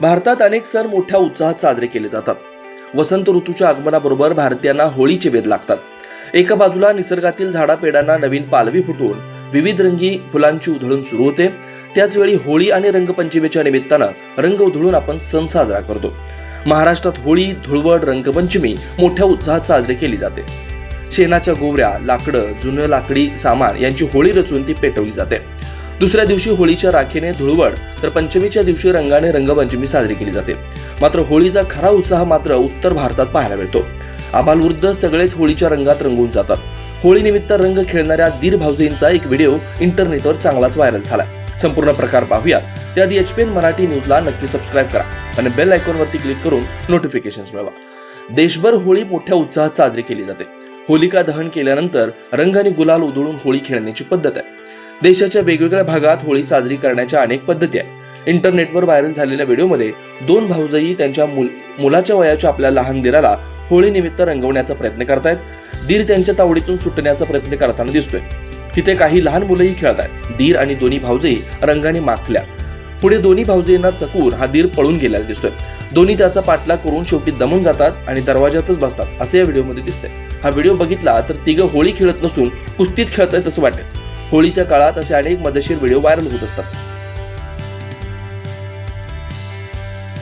भारतात अनेक सण मोठ्या उत्साहात साजरे केले जातात. वसंत ऋतूच्या आगमनाबरोबर भारतीयांना होळीचे वेध लागतात. एका बाजूला निसर्गातील झाडापेडांना नवीन पालवी फुटून विविध रंगी फुलांची उधळून सुरू होते. त्याचवेळी होळी आणि रंगपंचमीच्या निमित्तानं रंग उधळून आपण सण साजरा करतो. महाराष्ट्रात होळी धुळवड रंगपंचमी मोठ्या उत्साहात साजरी केली जाते. शेणाच्या गोवऱ्या लाकडं जुनं लाकडी सामान यांची होळी रचून ती पेटवली जाते. दुसऱ्या दिवशी होळीच्या राखेने धुळवड तर पंचमीच्या दिवशी रंगाने रंगपंचमी साजरी केली जाते. मात्र होळीचा खरा उत्साह मात्र उत्तर भारतात पाहायला मिळतो. आबालवृद्ध सगळेच होळीच्या रंगात रंगून जातात. होळीनिमित्त रंग खेळणाऱ्या दीर भाऊजींचा एक व्हिडिओ इंटरनेटवर चांगलाच व्हायरल झाला संपूर्ण प्रकार पाहूया त्याआधी एच पी एन मराठी न्यूजला नक्की सबस्क्राईब करा आणि बेल आयकॉनवरती क्लिक करून नोटिफिकेशन मिळवा. देशभर होळी मोठ्या उत्साहात साजरी केली जाते. होलिका दहन केल्यानंतर रंग आणि गुलाल उधळून होळी खेळण्याची पद्धत आहे. देशाच्या वेगवेगळ्या भागात होळी साजरी करण्याच्या अनेक पद्धती आहेत. इंटरनेटवर व्हायरल झालेल्या व्हिडिओमध्ये दोन भाऊजाई त्यांच्या मुल मुलाच्या वयाच्या आपल्या लहान दिराला होळीनिमित्त रंगवण्याचा प्रयत्न करतायत. दीर त्यांच्या तावडीतून सुटण्याचा प्रयत्न करताना दिसतोय. तिथे काही लहान मुलंही खेळत आहेत. दीर आणि दोन्ही भाऊजाई रंगाने माखल्या. पुढे दोन्ही भाऊजाईंना चकून हा दीर पळून गेलेला दिसतोय. दोन्ही त्याचा पाठलाग करून शेवटी दमून जातात आणि दरवाजातच बसतात असे या व्हिडिओमध्ये दिसतंय. हा व्हिडिओ बघितला तर तिघं होळी खेळत नसून कुस्तीच खेळत आहेत असं वाटेल होळीच्या काळात असे अनेक मजेशीर व्हिडिओ व्हायरल होत असतात.